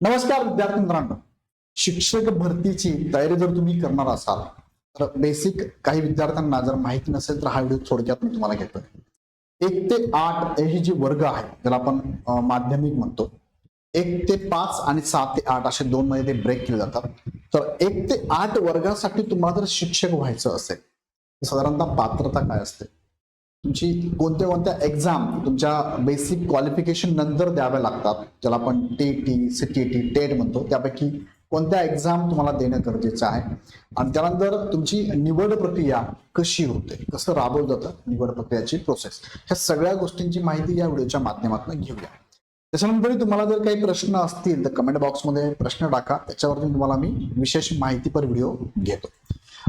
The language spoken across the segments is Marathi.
नमस्कार विद्यार्थी मित्रांनो. शिक्षक भरतीची तयारी जर तुम्ही करणार असाल तर बेसिक काही विद्यार्थ्यांना जर माहिती नसेल तर हा व्हिडिओ थोडक्यात मी तुम्हाला घेतोय. एक ते आठ हे जे वर्ग आहे ज्याला आपण माध्यमिक म्हणतो एक ते पाच आणि सात ते आठ असे दोन मध्ये ते ब्रेक केले जातात. तर एक ते आठ वर्गासाठी तुम्हाला जर शिक्षक व्हायचं असेल तर साधारणतः पात्रता काय असते? तुमची कोणत्या कोणत्या एक्झाम तुमच्या बेसिक क्वालिफिकेशन नंतर द्याव्या लागतात? ज्याला आपण T T C T T TET म्हणतो. त्यापैकी कोणत्या एक्झाम तुम्हाला देणं गरजेचं आहे? आणि त्यानंतर तुमची निवड प्रक्रिया कशी होते? कसं राबवलं जातं निवड प्रक्रियाची प्रोसेस ह्या सगळ्या गोष्टींची माहिती या व्हिडिओच्या माध्यमातून घेऊया. त्याच्यानंतर तुम्हाला जर काही प्रश्न असतील तर कमेंट बॉक्समध्ये प्रश्न टाका. त्याच्यावरती तुम्हाला मी विशेष माहितीपर व्हिडिओ घेतो.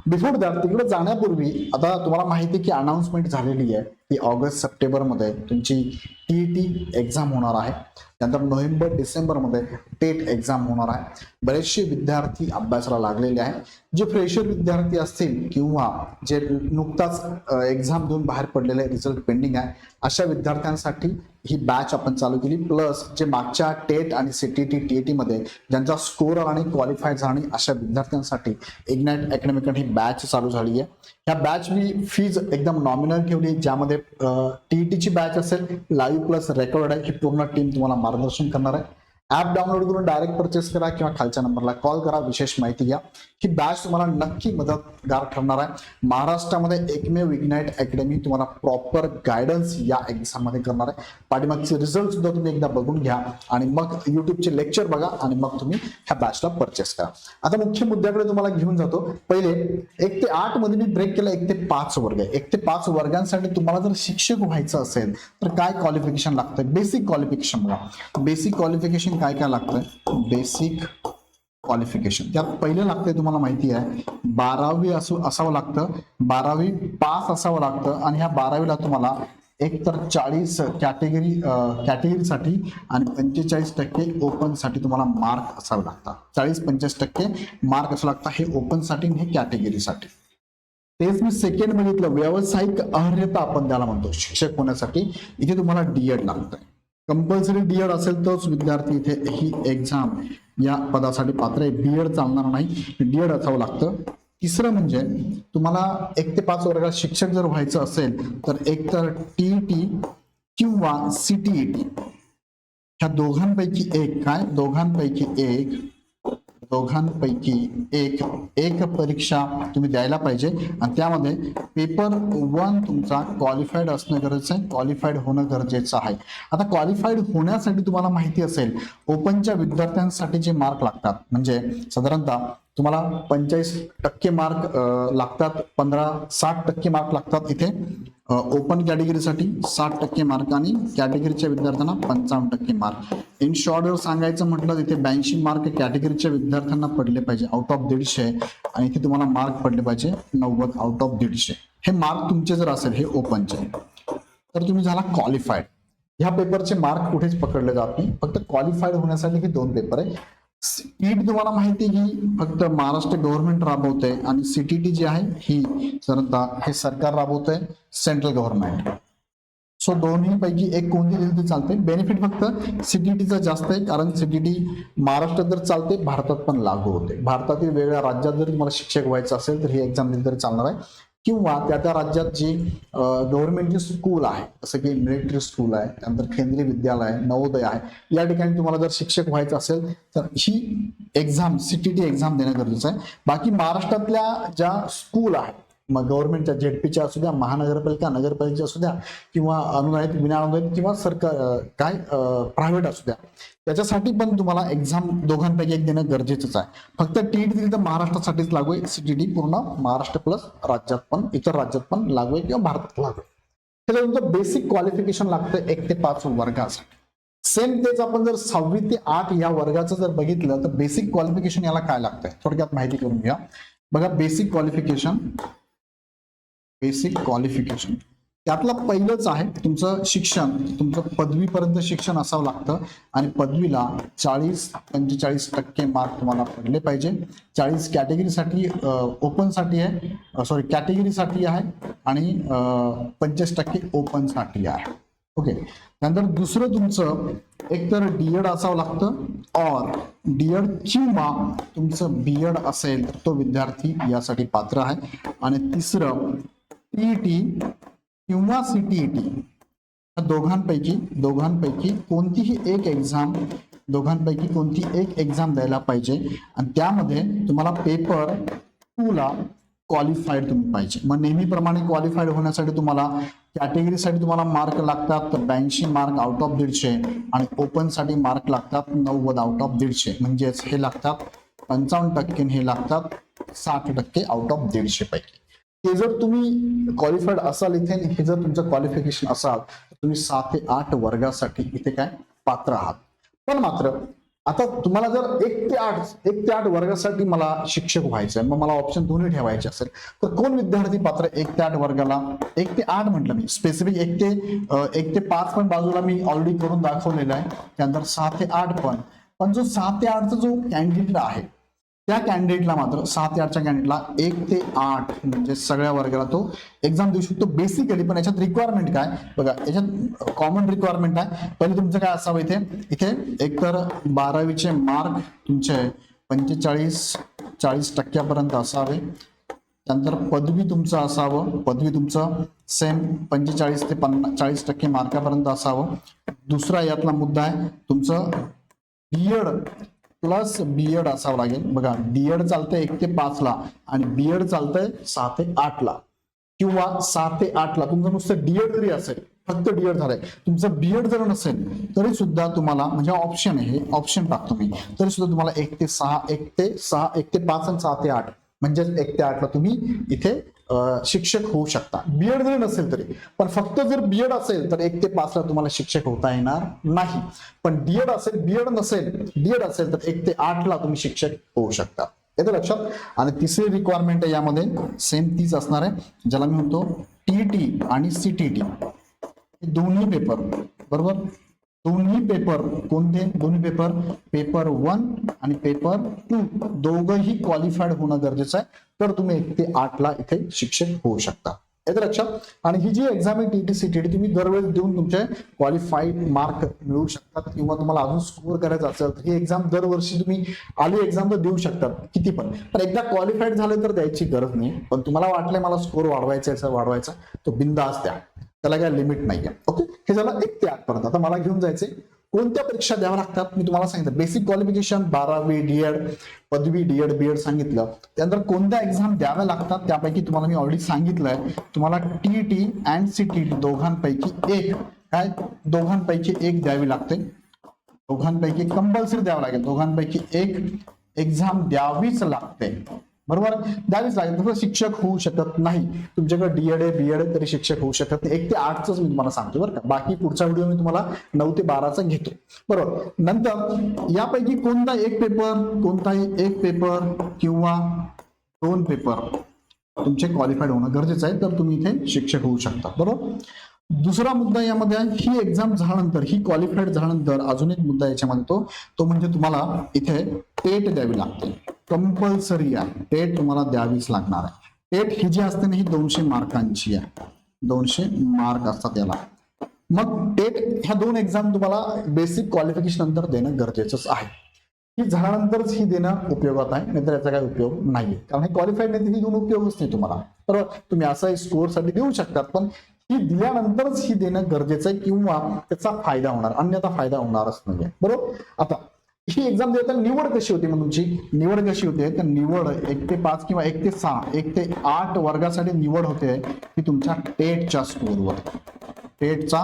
बिफोर दॅट तिकडे जाण्यापूर्वी आता तुम्हाला माहिती की अनाऊन्समेंट झालेली आहे. ती ऑगस्ट सप्टेंबरमध्ये तुमची टी टी एक्झाम होणार आहे. त्यानंतर नोव्हेंबर डिसेंबरमध्ये टेट एक्झाम होणार आहे. बरेचसे विद्यार्थी अभ्यासाला लागलेले आहे जे फ्रेशर विद्यार्थी असतील किंवा जे नुकताच एक्झाम देऊन बाहेर पडलेले रिझल्ट पेंडिंग आहे अशा विद्यार्थ्यांसाठी ही बॅच आपण चालू केली. प्लस जे मागच्या टेट आणि सीटीटी टी मध्ये ज्यांचा स्कोर आणि क्वालिफाय झाला अशा विद्यार्थ्यांसाठी इग्नाइट अकॅडमिकन ही बॅच चालू झाली आहे. ह्या बॅच मी फीज एकदम नॉमिनल ठेवली ज्यामध्ये टीईटीची बॅच असेल लाईव्ह प्लस रेकॉर्ड आहे ही पूर्ण टीम तुम्हाला मार्गदर्शन करणार आहे. ऍप डाउनलोड करून डायरेक्ट परचेस करा किंवा खालच्या नंबरला कॉल करा विशेष माहिती घ्या. ही बॅच तुम्हाला नक्की मदतगार ठरणार आहे. महाराष्ट्रामध्ये एकमेव इग्नाइट अकॅडमी तुम्हाला प्रॉपर गायडन्स या एक्झाममध्ये करणार आहे. पाठीमागचे रिझल्ट सुद्धा तुम्ही एकदा बघून घ्या आणि मग युट्यूबचे लेक्चर बघा आणि मग तुम्ही ह्या बॅचला परचेस करा. आता मुख्य मुद्द्याकडे तुम्हाला घेऊन जातो. पहिले एक ते आठमध्ये मी ब्रेक केला एक ते पाच वर्ग. एक ते पाच वर्गांसाठी तुम्हाला जर शिक्षक व्हायचं असेल तर काय क्वालिफिकेशन लागतं बेसिक क्वालिफिकेशन बघा. बेसिक क्वालिफिकेशन काय काय लागतं बेसिक क्वालिफिकेशन त्यात पहिलं लागतंय तुम्हाला माहिती आहे बारावी असू असावं लागतं. बारावी पास असावं लागतं. आणि ह्या बारावीला तुम्हाला एक तर चाळीस कॅटेगरी कॅटेगरीसाठी आणि पंचेचाळीस टक्के ओपनसाठी तुम्हाला मार्क असावे लागतात. चाळीस पंचेचाळीस टक्के मार्क असावं लागतात हे ओपनसाठी आणि हे कॅटेगरीसाठी तेच मी सेकंड बघितलं व्यावसायिक अर्हता आपण त्याला म्हणतो शिक्षक होण्यासाठी. इथे तुम्हाला डीएड लागतंय. कंपल्सरी डीएड असेल तरच विद्यार्थी इथे ही एक्झाम या पदासाठी पात्र आहे. बीएड चालणार नाही. डीएड असावं लागतं. तिसरं म्हणजे तुम्हाला एक ते पाच वर्गात शिक्षक जर व्हायचं असेल तर एक तर टीईटी किंवा सीटीईटी ह्या दोघांपैकी एक काय? दोघांपैकी एक दोघांपैकी एक एक परीक्षा तुम्ही द्यायला पाहिजे. आणि त्यामध्ये पेपर वन तुमचा क्वालिफाईड असणं गरजेचं आहे क्वालिफाईड होणं गरजेचं आहे. आता क्वालिफाईड होण्यासाठी तुम्हाला माहिती असेल ओपनच्या विद्यार्थ्यांसाठी जे मार्क लागतात म्हणजे साधारणतः तुम्हाला पंचेचाळीस टक्के मार्क लागतात पंधरा साठ टक्के मार्क लागतात इथे. ओपन कॅटेगरीसाठी साठ टक्के मार्क आणि कॅटेगरीच्या विद्यार्थ्यांना पंचावन्न टक्के मार्क इन शॉर्ट जर सांगायचं म्हटलं तिथे ब्याऐंशी मार्क कॅटेगरीच्या विद्यार्थ्यांना पडले पाहिजे आउट ऑफ दीडशे. आणि इथे तुम्हाला मार्क पडले पाहिजे नव्वद आउट ऑफ दीडशे. हे मार्क तुमचे जर असेल हे ओपनचे तर तुम्ही झाला क्वालिफाईड ह्या पेपरचे मार्क कुठेच पकडले जात नाही. फक्त क्वालिफाईड होण्यासाठी हे दोन पेपर आहे. स्पीड तुम्हाला माहिती आहे की फक्त महाराष्ट्र गव्हर्नमेंट राबवते आणि सीटीटी जी आहे ही सरता हे सरकार राबवतंय सेंट्रल गव्हर्नमेंट सो दोन्ही पैकी एक कोणती दिली तरी चालते? बेनिफिट फक्त सीटीटीचा जास्त आहे कारण सीटीटी महाराष्ट्रात जर चालते भारतात पण लागू होते. भारतातील वेगळ्या राज्यात जर तुम्हाला शिक्षक व्हायचं असेल तर ही एक्झाम दिली तरी चालणार आहे. किंवा त्या त्या राज्यात जी गव्हर्नमेंटची स्कूल आहे जसं की मिलिटरी स्कूल आहे त्यानंतर केंद्रीय विद्यालय नवोदय आहे या ठिकाणी तुम्हाला जर शिक्षक व्हायचं असेल तर ही एक्झाम सीटीटी एक्झाम देणं गरजेचं आहे. बाकी महाराष्ट्रातल्या ज्या स्कूल आहेत मग गव्हर्नमेंटच्या झेडपीच्या असू द्या महानगरपालिका नगरपालिका असू द्या किंवा अनुदानित विनाअनुदानित किंवा सरकार काय प्रायव्हेट असू द्या त्याच्यासाठी पण तुम्हाला एक्झाम दोघांपैकी एक देणं गरजेचंच आहे. फक्त टीईटी दिली तर महाराष्ट्रासाठीच लागू आहे सीटीटी पूर्ण महाराष्ट्र प्लस राज्यात पण इतर राज्यात पण लागू आहे किंवा भारतात लागू आहे. त्याला तुमचं बेसिक क्वालिफिकेशन लागतं एक ते पाच वर्गासाठी. सेम तेच आपण जर सहावी ते आठ या वर्गाचं जर बघितलं तर बेसिक क्वालिफिकेशन याला काय लागतंय? थोडक्यात माहिती करून घ्या. बघा बेसिक क्वालिफिकेशन बेसिक क्वालिफिकेशन त्यातलं पहिलंच आहे तुमचं शिक्षण. तुमचं पदवीपर्यंत शिक्षण असावं लागतं. आणि पदवीला चाळीस पंचेचाळीस टक्के मार्क तुम्हाला पडले पाहिजे. चाळीस कॅटेगरीसाठी ओपनसाठी आहे. सॉरी कॅटेगरीसाठी आहे. आणि पंचवीस टक्के ओपनसाठी आहे. ओके नंतर दुसरं तुमचं एकतर डीएड असावं लागतं. और डीएड किंवा तुमचं बीएड असेल तर तो विद्यार्थी यासाठी पात्र आहे. आणि तिसरं सीईटी किंवा सीटीईटी या दोघांपैकी दोघांपैकी कोणतीही एक एक्झाम दोघांपैकी कोणती एक एक्झाम द्यायला पाहिजे. आणि त्यामध्ये तुम्हाला पेपर टूला क्वालिफाईड तुम्ही पाहिजे. मग नेहमीप्रमाणे क्वालिफाईड होण्यासाठी तुम्हाला कॅटेगरीसाठी तुम्हाला मार्क लागतात ब्याऐंशी मार्क आउट ऑफ दीडशे आणि ओपनसाठी मार्क लागतात नव्वद आउट ऑफ दीडशे. म्हणजेच हे लागतात पंचावन्न टक्के हे लागतात साठ टक्के आउट ऑफ दीडशे पैकी. हे जर तुम्ही क्वालिफाईड असाल इथे आणि हे जर तुमचं क्वालिफिकेशन असाल तर तुम्ही सात ते आठ वर्गासाठी इथे काय पात्र आहात. पण मात्र आता तुम्हाला जर एक ते आठ एक ते आठ वर्गासाठी मला शिक्षक व्हायचं आहे मग मला ऑप्शन दोन्ही ठेवायचे असेल तर कोण विद्यार्थी पात्र एक ते आठ वर्गाला? एक ते आठ म्हटलं मी स्पेसिफिक एक ते एक ते पाच पण बाजूला मी ऑलरेडी करून दाखवलेला आहे त्यानंतर सहा ते आठ पण. पण जो सहा ते आठचा जो कॅन्डिडेट आहे त्या कॅन्डिडेटला मात्र सात याच्या कॅन्डिडेटला एक ते आठ म्हणजे सगळ्या वर्गाला तो एक्झाम देऊ शकतो बेसिकली पण याच्यात रिक्वायरमेंट काय? बघा याच्यात कॉमन रिक्वायरमेंट आहे. पहिले तुमचं काय असावं इथे? इथे एकतर बारावीचे मार्क तुमचे पंचेचाळीस चाळीस टक्क्यापर्यंत असावे. त्यानंतर पदवी तुमचं असावं. पदवी तुमचं सेम पंचेचाळीस ते पन्नास चाळीस टक्के मार्कापर्यंत असावं. दुसरा यातला मुद्दा आहे तुमचं बीएड प्लस बीएड असावं लागेल. बघा डीएड चालतंय एक ते पाच ला आणि बीएड चालतंय सहा ते आठ ला. किंवा सहा ते आठ ला. तुमचं नुसतं डीएड जरी असेल फक्त डीएड झालंय. तुमचं बीएड जर नसेल तरी सुद्धा तुम्हाला म्हणजे ऑप्शन आहे हे ऑप्शन टाकतो मी. तरी सुद्धा तुम्हाला एक ते सहा एक ते सहा एक ते पाच आणि सहा ते आठ. म्हणजेच एक ते आठला तुम्ही इथे शिक्षक होऊ शकता बीएड जरी नसेल तरी पण फक्त जर बीएड असेल तर एक ते पाचला तुम्हाला शिक्षक होता येणार नाही. पण डीएड असेल बीएड नसेल डीएड असेल तर एक ते आठ ला तुम्ही शिक्षक होऊ शकता. येतं लक्षात? आणि तिसरी रिक्वायरमेंट आहे यामध्ये सेम तीच असणार आहे. ज्याला मी म्हणतो टीटी आणि सीटीटी दोन्ही पेपर बरोबर? दोन्ही पेपर कोणते? दोन्ही पेपर पेपर वन आणि पेपर टू दोघही क्वालिफाईड होणं गरजेचं आहे. तर तुम्ही एक ते आठ ला इथे शिक्षक होऊ शकता. येतं लक्षात. आणि ही जी एक्झाम आहे टीटी सीटीटी तुम्ही दरवेळेस देऊन तुमचे क्वालिफाईड मार्क मिळू शकतात किंवा तुम्हाला अजून स्कोअर करायचा असेल तर ही एक्झाम दरवर्षी तुम्ही आली एक्झाम तर देऊ शकतात किती पण. पण एकदा क्वालिफाईड झाले तर द्यायची गरज नाही. पण तुम्हाला वाटलंय मला स्कोअर वाढवायचा आहे, वाढवायचा तो बिंदास द्या. त्याला काय लिमिट नाहीये. ओके हे झालं एक ते आठ पर्यंत. आता मला घेऊन जायचे कोणत्या परीक्षा द्याव्या लागतात? मी तुम्हाला सांगितलं. बेसिक क्वालिफिकेशन बारावी डीएड पदवी डीएड बीएड सांगितलं. त्यानंतर कोणत्या एक्झाम द्याव्या लागतात? त्यापैकी तुम्हाला मी ऑलरेडी सांगितलंय. तुम्हाला टीईटी अँड टी दोघांपैकी एक काय? दोघांपैकी एक द्यावी लागते. दोघांपैकी कंपल्सरी द्यावं लागेल. दोघांपैकी एक एक्झाम द्यावीच लागते. बरोबर? द्यावीच लागेल तसं शिक्षक होऊ शकत नाही. तुमच्याकडे डीएड आहे बीएड तरी शिक्षक होऊ शकत नाही. एक ते आठच मी तुम्हाला सांगतो बरं का. बाकी पुढचा व्हिडिओ मी तुम्हाला नऊ ते बाराचा घेतो. बरोबर? नंतर यापैकी कोणता एक पेपर कोणताही एक पेपर किंवा दोन पेपर तुमचे क्वालिफाईड होणं गरजेचं आहे तर तुम्ही इथे शिक्षक होऊ शकता. बरोबर? दुसरा मुद्दा यामध्ये आहे. ही एक्झाम झाल्यानंतर ही क्वालिफाईड झाल्यानंतर अजून एक मुद्दा याच्यामध्ये तो तो म्हणजे तुम्हाला इथे टेट द्यावी लागते. कंपल्सरी आहे. टेट तुम्हाला द्यावीच लागणार आहे. टेट ही जी असते ना ही दोनशे मार्कांची आहे. दोनशे मार्क असतात याला. मग टेट ह्या दोन एक्झाम तुम्हाला बेसिक क्वालिफिकेशन नंतर देणं गरजेचंच आहे. ही झाल्यानंतरच ही देणं उपयोगात आहे नाहीतर याचा काही उपयोग नाहीये. कारण हे क्वालिफाईड नाही ही देऊन उपयोगच नाही तुम्हाला. बरोबर तुम्ही असा स्कोअरसाठी देऊ शकतात पण ही दिल्यानंतरच ही देणं गरजेचं आहे किंवा त्याचा फायदा होणार अन्यथा फायदा होणारच नाहीये. बरोबर? आता ही एक्झाम देताना निवड कशी होती मग तुमची? निवड कशी होते? तर निवड एक ते पाच किंवा एक ते सहा एक ते आठ वर्गासाठी निवड होते ती तुमच्या टेटच्या स्कोरवर टेटचा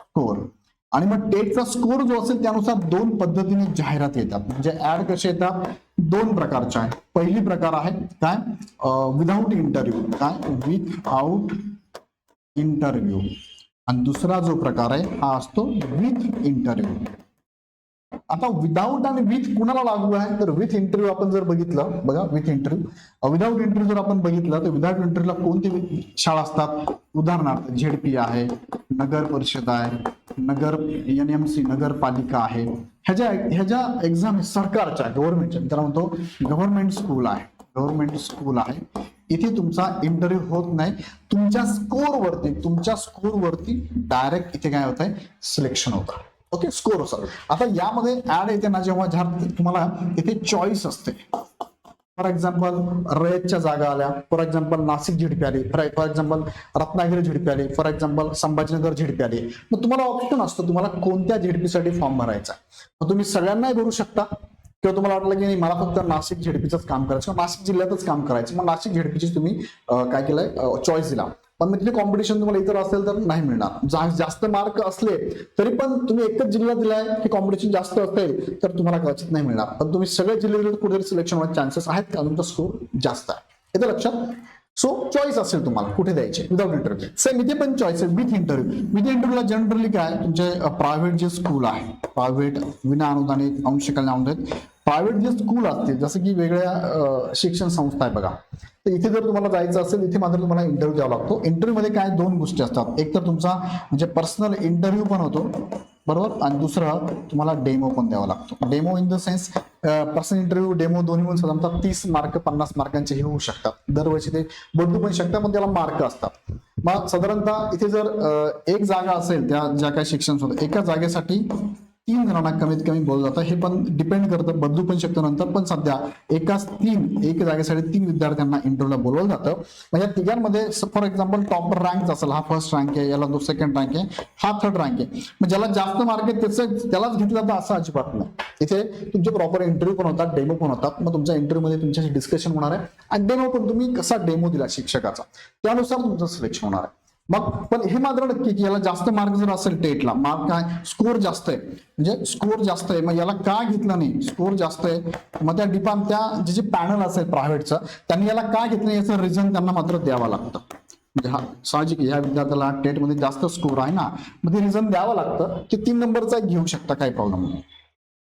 स्कोअर आणि मग टेटचा स्कोर जो असेल त्यानुसार दोन पद्धतीने जाहिरात येतात. म्हणजे ऍड कसे येतात? दोन प्रकारच्या आहेत. पहिली प्रकार आहे काय? विदाऊट इंटरव्ह्यू काय? विथआउट इंटरव्ह्यू आणि दुसरा जो प्रकार आहे हा असतो विथ इंटरव्ह्यू आता विदाऊट आणि विथ कुणाला लागू आहे? तर विथ इंटरव्ह्यू आपण जर बघितलं बघा विथ इंटरव्ह्यू विदाऊट इंटरव्ह्यू जर आपण बघितलं तर विदाऊट इंटरव्ह्यूला कोणती शाळा असतात? उदाहरणार्थ झेडपी आहे नगर परिषद आहे नगर एन एम सी नगरपालिका आहे. ह्याच्या ह्या ज्या एक्झाम सरकारच्या गव्हर्नमेंटच्या त्याला म्हणतो गव्हर्नमेंट स्कूल आहे. गव्हर्नमेंट स्कूल आहे. इथे तुमचा इंटरव्ह्यू होत नाही. तुमच्या स्कोर वरती तुमच्या स्कोर वरती डायरेक्ट इथे काय होत आहे सिलेक्शन होतं. ओके स्कोर आता यामध्ये ऍड येते ना जेव्हा ज्या तुम्हाला इथे चॉईस असते. फॉर एक्झाम्पल रयतच्या जागा आल्या. फॉर एक्झाम्पल नाशिक झिडपी आली. फॉर एक्झाम्पल रत्नागिरी झिडपी आली. फॉर एक्झाम्पल संभाजीनगर झिडपी आली. मग तुम्हाला ऑप्शन असतो तुम्हाला कोणत्या झिडपीसाठी फॉर्म भरायचा मग तुम्ही सगळ्यांनाही भरू शकता. किंवा तुम्हाला वाटलं की नाही मला फक्त नाशिक झेडपीचंच काम करायचं. किंवा नाशिक जिल्ह्यातच काम करायचं. मग नाशिक झेडपीची तुम्ही काय केलंय चॉईस दिला. पण मग तिथे कॉम्पिटिशन तुम्हाला इतर असेल तर नाही मिळणार. जा- जास्त मार्क असले तरी पण तुम्ही एकच जिल्हा दिलाय की कॉम्पिटिशन जास्त असेल तर तुम्हाला कदाचित नाही मिळणार. पण तुम्ही सगळे जिल्हे दिले तर कुठेतरी सिलेक्शन होण्याचे चान्सेस आहेत कारण तुमचा स्कोर जास्त आहे. येतं लक्षात? सो चॉईस असेल तुम्हाला कुठे द्यायचे? विदाउट इंटरव्ह्यू सेम इथे पण चॉईस आहे विथ इंटरव्ह्यू विथ इंटरव्ह्यूला जनरली काय तुमचे प्रायव्हेट जे स्कूल आहे प्रायव्हेट विना अनुदानित अंशकालीन अनुदानित प्रायव्हेट जे स्कूल असते जसं की वेगळ्या शिक्षण संस्था आहे बघा. तर इथे जर तुम्हाला जायचं असेल इथे मात्र तुम्हाला इंटरव्ह्यू द्यावा लागतो. इंटरव्ह्यूमध्ये काय दोन गोष्टी असतात. एक तर तुमचा म्हणजे पर्सनल इंटरव्ह्यू पण होतो बरोबर? आणि दुसरं तुम्हाला डेमो पण द्यावा लागतो. Demo in the sense personal interview demo दोन्ही म्हणून साधारणतः तीस मार्क पन्नास मार्कांचे हे होऊ शकतात. दरवर्षी ते बदलू पण शकतात पण त्याला मार्क असतात. मग साधारणतः इथे जर एक जागा असेल त्या ज्या काही शिक्षण एका जागेसाठी तीन जणांना कमीत कमी बोललं जातं. हे पण डिपेंड करतं बदलू पण शकतं नंतर. पण सध्या एकाच तीन एक जागेसाठी तीन विद्यार्थ्यांना इंटरव्ह्यूला बोलवलं जातं. मग या तिघांमध्ये फॉर एक्झाम्पल टॉपर रँक असेल हा फर्स्ट रँक आहे याला सेकंड रँक आहे हा थर्ड रँक आहे. मग ज्याला जास्त मार्क आहे त्याचं त्यालाच घेतलं जातं असं अजिबात नाही. इथे तुमचे प्रॉपर इंटरव्ह्यू पण होतात डेमो पण होतात. मग तुमच्या इंटरव्ह्यूमध्ये तुमच्याशी डिस्कशन होणार आहे. आणि डेमो पण तुम्ही कसा डेमो दिला शिक्षकाचा? त्यानुसार तुमचं सिलेक्शन होणार आहे. मग पण हे मात्र नक्की की याला जास्त मार्क जर असेल टेटला मार्क काय? स्कोर जास्त आहे. म्हणजे स्कोर जास्त आहे. मग याला का घेतलं नाही? स्कोर जास्त आहे. मग त्या डिपार्ट त्या जे जे पॅनल असेल प्रायव्हेटचं त्यांनी याला का घेतलं याचं रिझन त्यांना मात्र द्यावं लागतं. म्हणजे हा साहजिक या विद्यार्थ्याला टेटमध्ये जास्त स्कोर आहे ना मग ते रिझन द्यावं लागतं की तीन नंबरचा घेऊ शकता काही प्रॉब्लेम नाही.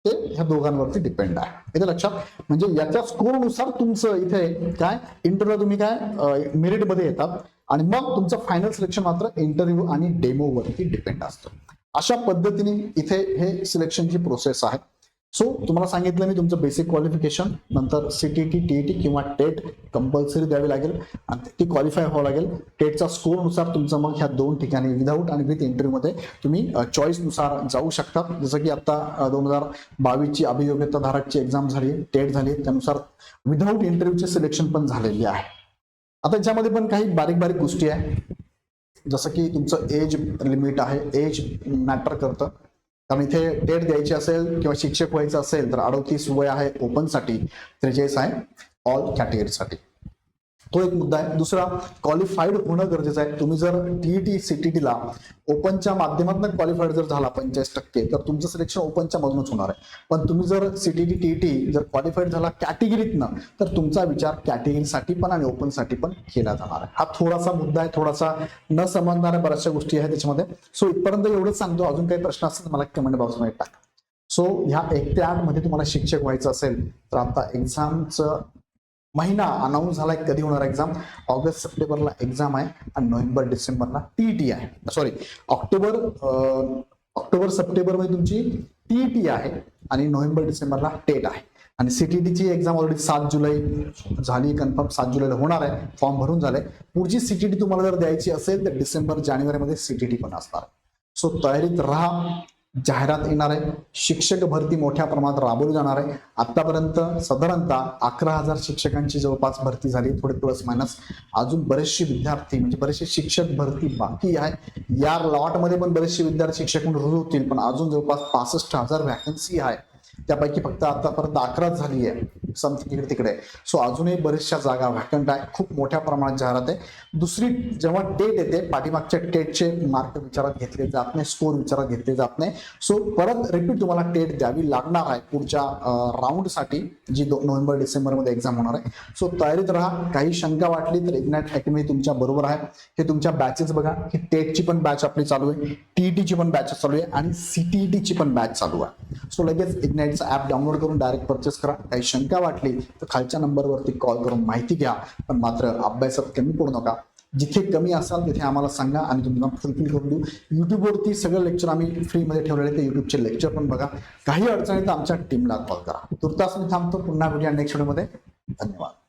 ते ह्या दोघांवरती डिपेंड आहे. इथे लक्षात म्हणजे याच्या स्कोरनुसार तुमचं इथे काय? इंटरव्ह्यू तुम्ही काय मेरिटमध्ये येतात. आणि मग तुमचं फायनल सिलेक्शन मात्र इंटरव्ह्यू आणि डेमो वरती डिपेंड असतं. अशा पद्धतीने इथे हे सिलेक्शनची प्रोसेस आहे. सो तुम्हाला सांगितलं मी तुमचं बेसिक क्वालिफिकेशन नंतर सीटीटी टीईटी किंवा टेट कंपल्सरी द्यावी लागेल. आणि ती क्वालिफाय व्हावं लागेल. टेटचा स्कोरनुसार तुमचं मग ह्या दोन ठिकाणी विदाऊट आणि विथ इंटरव्ह्यूमध्ये तुम्ही चॉईसनुसार जाऊ शकता जसं की आता दोन हजार बावीसची अभियोग्यता धारकची एक्झाम झाली टेट झाली. त्यानुसार विदाऊट इंटरव्ह्यूचे सिलेक्शन पण झालेली आहे. आता याच्यामध्ये पण काही बारीक बारीक गोष्टी आहे. जसं की तुमचं एज लिमिट आहे. एज मॅटर करतं. कारण इथे टेट द्यायची असेल किंवा शिक्षक व्हायचं असेल तर अडोतीस वय आहे ओपनसाठी त्रेचाळीस आहे ऑल कॅटेगरीसाठी तो एक मुद्दा आहे. दुसरा क्वालिफाईड होणं गरजेचं आहे. तुम्ही जर टीईटी सीटीटीला ओपनच्या माध्यमातून क्वालिफाईड जर झाला पंचेचाळीस टक्के तर तुमचं सिलेक्शन ओपनच्या मधूनच होणार आहे. पण तुम्ही जर सीटीटी टीईटी जर क्वालिफाईड झाला कॅटेगरीतनं तर तुमचा विचार कॅटेगरीसाठी पण आणि ओपनसाठी पण केला जाणार आहे. हा थोडासा मुद्दा आहे थोडासा न समजणाऱ्या बऱ्याचशा गोष्टी आहेत त्याच्यामध्ये. सो इथपर्यंत एवढंच सांगतो. अजून काही प्रश्न असतील मला कमेंट बॉक्समध्ये टाका. सो ह्या एक ते आठमध्ये तुम्हाला शिक्षक व्हायचं असेल तर आता एक्झामचं महिना अनाऊन्स झालाय कधी होणार एक्झाम ऑगस्ट सप्टेंबरला एक्झाम आहे आणि नोव्हेंबर डिसेंबरला टीईटी आहे. सॉरी ऑक्टोबर ऑक्टोबर सप्टेंबरमध्ये तुमची टीईटी आहे आणि नोव्हेंबर डिसेंबरला टेट आहे. आणि सीटीटीची एक्झाम ऑलरेडी सात जुलै झाली कन्फर्म सात जुलैला होणार आहे. फॉर्म भरून झालाय. पुढची सीटीटी तुम्हाला जर द्यायची असेल तर डिसेंबर जानेवारीमध्ये सीटीटी पण असणार सो तयारीत राहा. जाहिरात येणार आहे. शिक्षक भरती मोठ्या प्रमाणात राबवली जाणार आहे. आतापर्यंत साधारणतः अकरा हजार शिक्षकांची जवळपास भरती झाली. थोडे प्लस मायनस. अजून बरेचसे विद्यार्थी म्हणजे बरेचसे शिक्षक भरती बाकी आहे. या लॉटमध्ये पण बरेचसे विद्यार्थी शिक्षक म्हणून रुजू होतील. पण अजून जवळपास पासष्ट हजार वॅकन्सी आहे. त्यापैकी फक्त आतापर्यंत अकराच झाली आहे समथिंग इकडे तिकडे. सो अजूनही बऱ्याचशा जागा व्हॅकंट आहे खूप मोठ्या प्रमाणात जाहिरात आहे. दुसरी जेव्हा टेट येते पाठीमागच्या टेटचे मार्क विचारात घेतले जात नाही स्कोर विचारात घेतले जात नाही. सो परत रिपीट तुम्हाला टेट द्यावी लागणार आहे. पुढच्या राऊंडसाठी जी दो नोव्हेंबर डिसेंबरमध्ये एक्झाम होणार आहे. सो तयारीत राहा. काही शंका वाटली तर इग्नाइट अकॅडमी तुमच्या बरोबर आहे. हे तुमच्या बॅचेस बघा. ही टेटची पण बॅच आपली चालू आहे. टीईटीची पण बॅच चालू आहे. आणि सीटीईटीची पण बॅच चालू आहे. सो लगेच इग्नाइटचा ॲप डाउनलोड करून डायरेक्ट परचेस करा. काही शंका वाटली तर खालच्या नंबरवरती कॉल करून माहिती घ्या. पण मात्र अभ्यासात कमी पडू नका. जिथे कमी असाल तिथे आम्हाला सांगा आणि तुम्हाला फुलफिल करून देऊ. यूट्यूबवरती सगळं लेक्चर आम्ही फ्रीमध्ये ठेवलेले ते यूट्यूबचे लेक्चर पण बघा. काही अडचणी तर आमच्या टीमला कॉल करा. तुर्तास मी थांबतो. पुन्हा भेटूया नेक्स्ट व्हिडिओमध्ये धन्यवाद.